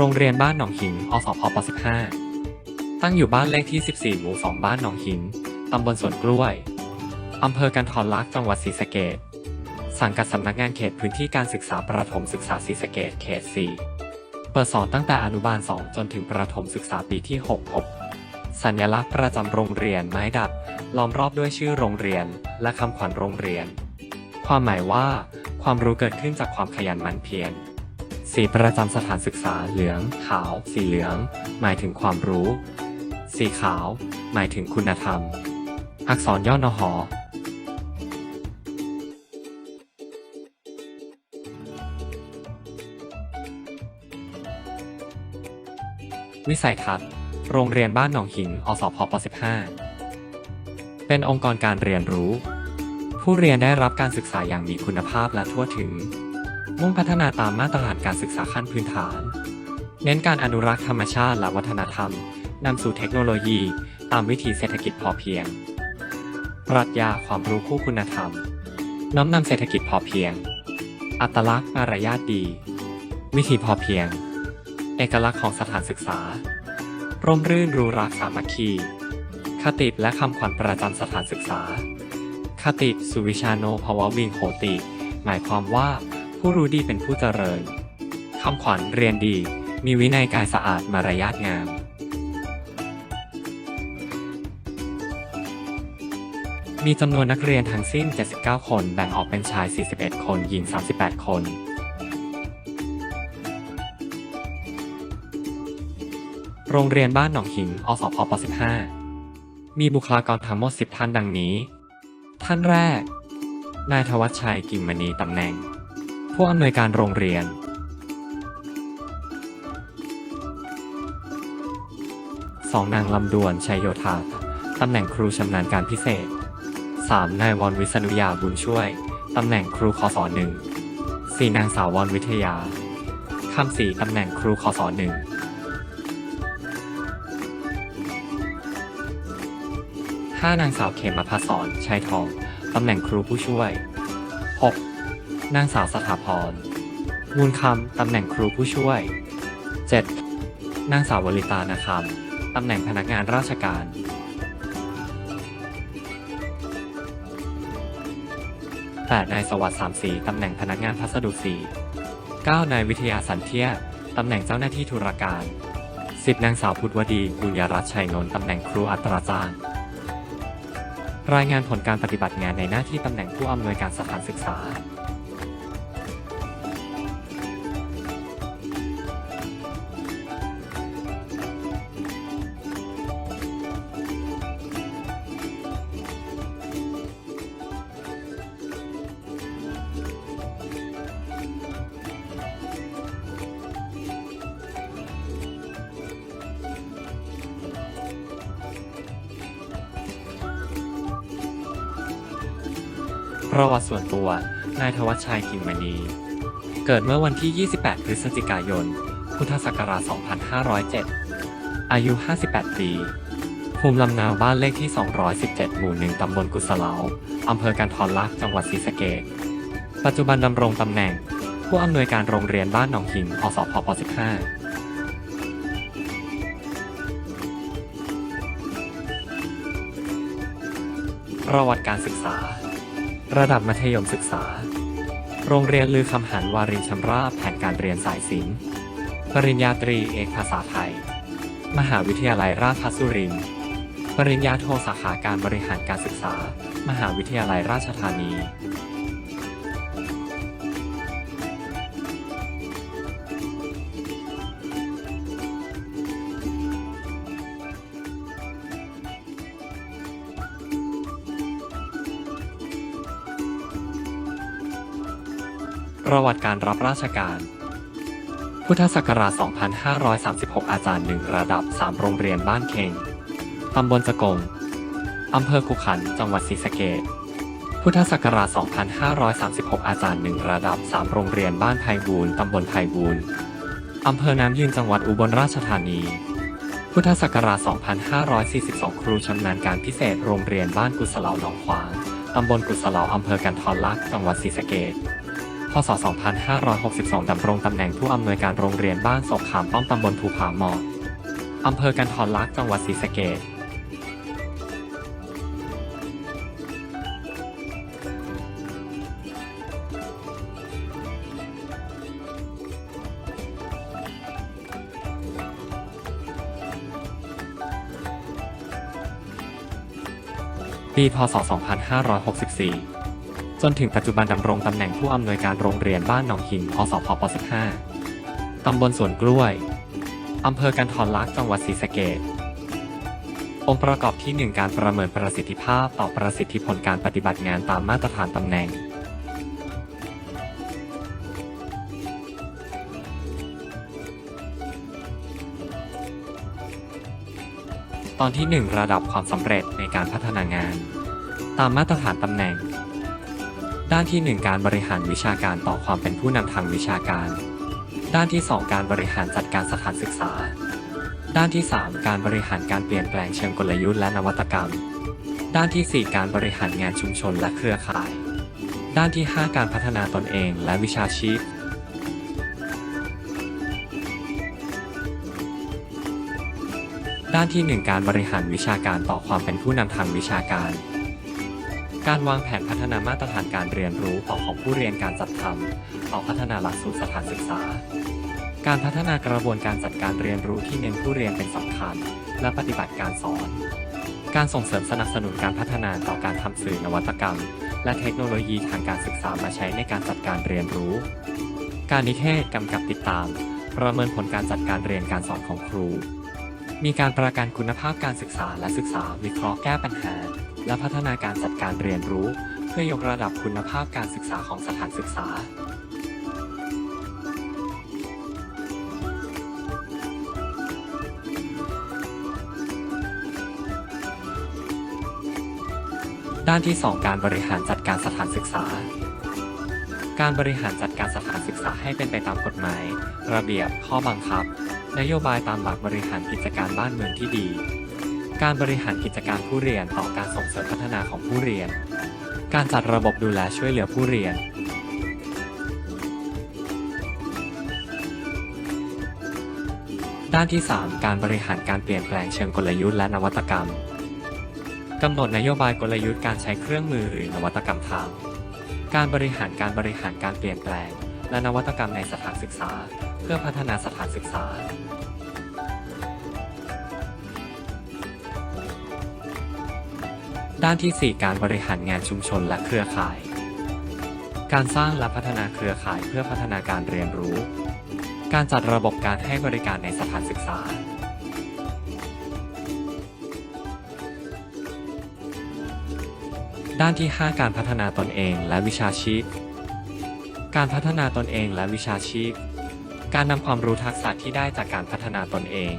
โรงเรียนบ้านหนองหินอสพป 15 ตั้งอยู่บ้านเลขที่ 14 หมู่ 2 บ้านหนองหิน ตำบลสวนกล้วย อำเภอกันทรลักษณ์ จังหวัดศรีสะเกษสังกัดสำนักงานเขตพื้นที่การศึกษาประถมศึกษาศรีสะเกษเขต 4 เปิดสอนตั้งแต่อนุบาล 2 จนถึงประถมศึกษาปีที่6สัญลักษณ์ประจำโรงเรียนไม้ดัด ล้อมรอบด้วยชื่อโรงเรียน และคำขวัญโรงเรียน ความหมายว่า ความรู้เกิดขึ้นจากความขยันหมั่นเพียร สีประจำสถานศึกษาเหลือง ขาว สีเหลือง หมายถึงความรู้ สีขาว หมายถึงคุณธรรม อักษรย่อนอหอวิสัยทัศน์ โรงเรียนบ้านหนองหิน อสพป 15 เป็นองค์กรการเรียนรู้ ผู้เรียนได้รับการศึกษาอย่างมีคุณภาพและทั่วถึง มุ่งพัฒนาตามมาตรฐานการศึกษาขั้นพื้นฐาน เน้นการอนุรักษ์ธรรมชาติและวัฒนธรรมนำสู่เทคโนโลยี ตามวิถีเศรษฐกิจพอเพียง ปรัชญาความรู้คู่คุณธรรม น้อมนำเศรษฐกิจพอเพียง อัตลักษณ์มารยาทดี วิธีพอเพียง เอกลักษณ์ของสถานศึกษา ร่มรื่นรู้รักสามัคคี คติและคำขวัญประจำสถานศึกษา คติสุวิชาโนภววิงโหติ หมายความว่า ผู้รู้ดีเป็นผู้เจริญคำขวัญเรียนดี มีวินัยกายสะอาดมารยาทงาม มีจำนวนนักเรียนทั้งสิ้น 79 คนแบ่งออกเป็นชาย 41 คนหญิง 38 คนโรงเรียนบ้านหนองหิน อสพป 15 มีบุคลากรทั้งหมด 10 ท่านดังนี้ ท่านแรก นายทวัชชัย กิ่งมณี ตำแหน่ง ผู้อำนวยการโรงเรียนสองนางลำดวนชัยโยธาตำแหน่งครูชำนาญการพิเศษ 3. นายวรวิษณุยาบุญช่วย ตำแหน่งครูคศหนึ่ง 4. นางสาววรวิทยาคำศรีตำแหน่งครูคศหนึ่ง 5. นางสาวเขมพศรชัยทอง ตำแหน่งครูผู้ช่วย นางสาวสถาพร มูลคำ ตำแหน่งครูผู้ช่วย 7. นางสาววลิตานาคำ ตำแหน่งพนักงานราชการ 8. นายสวัสดิ์สามสีตำแหน่งพนักงานพัสดุสี 9. นายวิทยาสันเทียตำแหน่งเจ้าหน้าที่ธุรการ 10. นางสาวพุทธวดี บุญยรัตน์ชัยนนท์ตำแหน่งครูอัตราจารย์ รายงานผลการปฏิบัติงานในหน้าที่ตำแหน่งผู้อำนวยการสถานศึกษา ประวัติส่วนตัว นายทวัชชัยกิ่งมณี เกิดเมื่อวันที่ 28 พฤศจิกายน พุทธศักราช 2507 อายุ 58 ปี ภูมิลำเนาบ้านเลขที่ 217 หมู่1ตำบลกุสลาวอำเภอกันทรลักษ์จังหวัดศรีสะเกษปัจจุบันดำรงตำแหน่ง ผู้อำนวยการโรงเรียนบ้านหนองหินอสพป 15 ประวัติการศึกษา ระดับมัธยมศึกษา โรงเรียนลือคำหันวารินชำราบแผนการเรียนสายศิลป์ ปริญญาตรีเอกภาษาไทย มหาวิทยาลัยราชภัฏสุรินทร์ ปริญญาโทสาขาการบริหารการศึกษา มหาวิทยาลัยราชธานี ประวัติการรับราชการ พุทธศักราช 2536 อาจารย์หนึ่งระดับ 3 โรงเรียนบ้านเคงตำบลสะกง อำเภอขุขัน จังหวัดศรีสะเกษพุทธศักราช 2536 อาจารย์หนึ่งระดับ 3 โรงเรียนบ้านไพบูลตำบลไพบูลอำเภอน้ำยืนจังหวัดอุบลราชธานี พุทธศักราช 2542 ครูชำนาญการพิเศษโรงเรียนบ้านกุศลาหนองขวางตำบลกุศลาอำเภอกันทรลักษณ์จังหวัดศรีสะเกษ ศ 2562 ดำรงตำแหน่งผู้อำนวยการโรงเรียนบ้านศกขามป้อมตำบลภูผาหมอกอำเภอกันทรลักษณ์จังหวัดศรีสะเกษปี พศ 2564 นถึงปัจจุบันดำรงตำแหน่งผู้อำนวยการโรงเรียนบ้านหนองหินอสพป 15 ตำบลสวนกล้วยอำเภอกันทรลักษณ์จังหวัดศรีสะเกษองค์ประกอบที่ 1 การประเมินประสิทธิภาพต่อประสิทธิผลการปฏิบัติงานตามมาตรฐานตำแหน่ง ตอนที่ 1 ระดับความสำเร็จในการพัฒนางาน ตามมาตรฐานตำแหน่ง ด้านที่ 1 การบริหารวิชาการต่อความเป็นผู้นำทางวิชาการ ด้านที่ 2 การบริหารจัดการสถานศึกษา ด้านที่ 3 การบริหารการเปลี่ยนแปลงเชิงกลยุทธ์และนวัตกรรม ด้านที่ 4 การบริหารงานชุมชนและเครือข่าย ด้านที่ 5 การพัฒนาตนเองและวิชาชีพด้านที่ 1 การบริหารวิชาการต่อความเป็นผู้นำทางวิชาการ การวางแผนพัฒนามาตรฐานการเรียนรู้ต่อของผู้เรียนการจัดทำต่อพัฒนาหลักสูตรสถานศึกษา การพัฒนากระบวนการจัดการเรียนรู้ที่เน้นผู้เรียนเป็นสำคัญ และปฏิบัติการสอน การส่งเสริมสนับสนุนการพัฒนาต่อการทำสื่อนวัตกรรม และเทคโนโลยีทางการศึกษามาใช้ในการจัดการเรียนรู้ การนิเทศกำกับติดตาม ประเมินผลการจัดการเรียนการสอนของครู มีการประกันคุณภาพการศึกษาและศึกษาวิเคราะห์แก้ปัญหา และพัฒนาการจัดการเรียนรู้ เพื่อยกระดับคุณภาพการศึกษาของสถานศึกษาด้านที่ 2 การบริหารจัดการสถานศึกษา การบริหารจัดการสถานศึกษาให้เป็นไปตามกฎหมาย ระเบียบ ข้อบังคับ นโยบายตามหลักบริหารกิจการบ้านเมืองที่ดี การบริหารกิจการผู้เรียนต่อการส่งเสริมพัฒนาของผู้เรียน การจัดระบบดูแลช่วยเหลือผู้เรียน ด้านที่ 3 การบริหารการเปลี่ยนแปลงเชิงกลยุทธ์และนวัตกรรมกำหนดนโยบายกลยุทธ์การใช้เครื่องมือหรือนวัตกรรมทางการบริหารการบริหารการเปลี่ยนแปลง และนวัตกรรมในสถานศึกษา เพื่อพัฒนาสถานศึกษา ด้านที่ 4 การบริหารงานชุมชนและเครือข่าย การสร้างและพัฒนาเครือข่ายเพื่อพัฒนาการเรียนรู้ การจัดระบบการให้บริการในสถานศึกษา ด้านที่ 5 การพัฒนาตนเองและวิชาชีพ การพัฒนาตนเองและวิชาชีพ การนำความรู้ทักษะที่ได้จากการพัฒนาตนเอง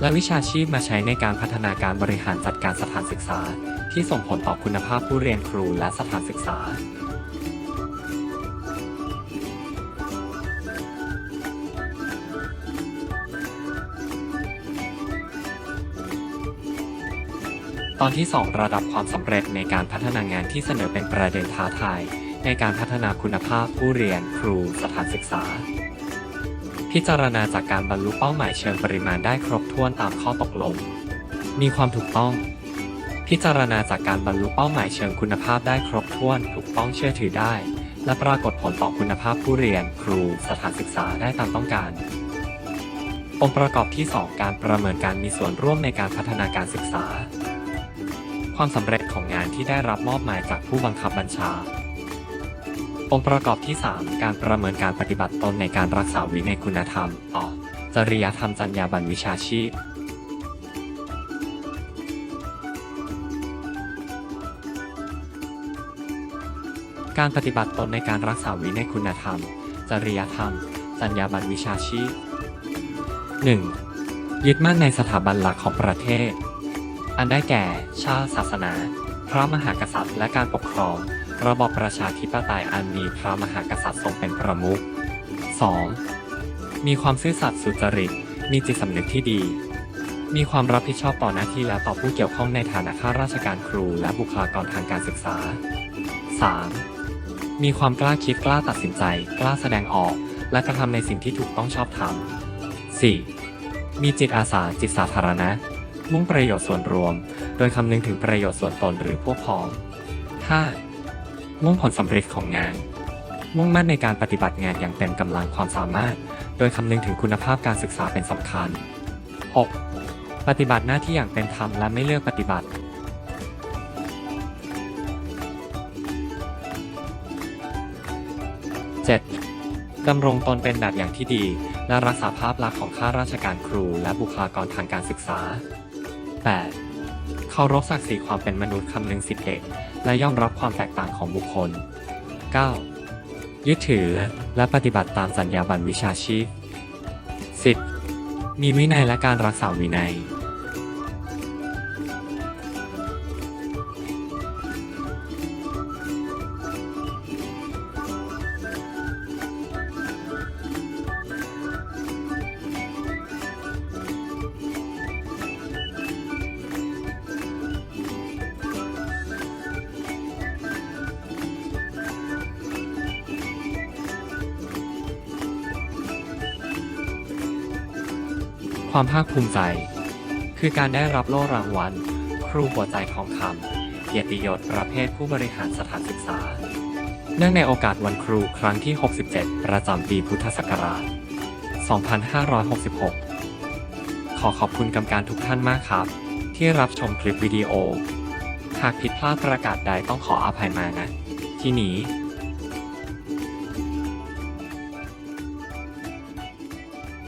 และวิชาชีพมาใช้ในการพัฒนาการบริหารจัดการสถานศึกษาที่ส่งผลต่อคุณภาพผู้เรียนครูและสถานศึกษา ตอนที่ 2 ระดับความสำเร็จในการพัฒนางานที่เสนอเป็นประเด็นท้าทาย ในการพัฒนาคุณภาพผู้เรียนครูสถานศึกษา พิจารณาจากการบรรลุเป้าหมายเชิงปริมาณได้ครบถ้วนตามข้อตกลง มีความถูกต้อง พิจารณาจากการบรรลุเป้าหมายเชิงคุณภาพได้ครบถ้วน ถูกต้องเชื่อถือได้ และปรากฏผลต่อคุณภาพผู้เรียน ครู สถานศึกษาได้ตามต้องการ องค์ประกอบที่ 2 การประเมินการมีส่วนร่วมในการพัฒนาการศึกษา ความสำเร็จของงานที่ได้รับมอบหมายจากผู้บังคับบัญชา องค์ประกอบที่ 3 การประเมินการปฏิบัติตนในการรักษาวินัยคุณธรรมต่อจริยธรรมจรรยาบรรณวิชาชีพ การปฏิบัติตนในการรักษาวินัยคุณธรรม จริยธรรมจรรยาบรรวิชาชีพ 1. ยึดมั่นในสถาบันหลักของประเทศ อันได้แก่ ชาติศาสนา พระมหากษัตริย์ และการปกครอง ระบอบประชาธิปไตยอันมีพระมหากษัตริย์ทรงเป็นประมุข 2. มีความซื่อสัตย์สุจริต มีจิตสำนึกที่ดี มีความรับผิดชอบต่อหน้าที่และต่อผู้เกี่ยวข้องในฐานะข้าราชการครูและบุคลากรทางการศึกษา 3. มีความกล้าคิดกล้าตัดสินใจ กล้าแสดงออก และกระทำในสิ่งที่ถูกต้องชอบธรรม 4. มีจิตอาสาจิตสาธารณะ มุ่งประโยชน์ส่วนรวม โดยคำนึงถึงประโยชน์ส่วนตนหรือพวกพ้อง 5. มุ่งผลสำเร็จของงาน มุ่งมั่นในการปฏิบัติงานอย่างเต็มกำลังความสามารถ โดยคำนึงถึงคุณภาพการศึกษาเป็นสำคัญ 6. ปฏิบัติหน้าที่อย่างเป็นธรรมและไม่เลือกปฏิบัติ ดำรงตนเป็นแบบอย่างที่ดี และรักษาภาพลักษณ์ของข้าราชการครูและบุคลากรทางการศึกษา 8. เคารพศักดิ์ศรีความเป็นมนุษย์คำนึงสิทธิเด็ก และยอมรับความแตกต่างของบุคคล 9. ยึดถือและปฏิบัติตามสัญญาบัตรวิชาชีพ 10. มีวินัยและการรักษาวินัย ความภาคภูมิใจ คือการได้รับโล่รางวัล ครูหัวใจทองคำเกียรติยศประเภทผู้บริหารสถานศึกษา เนื่องในโอกาสวันครูครั้งที่ 67 ประจำปีพุทธศักราช 2566 ขอขอบคุณกรรมการทุกท่านมากครับ ที่รับชมคลิปวิดีโอ หากผิดพลาดประกาศใดต้องขออภัยมานะ ที่นี้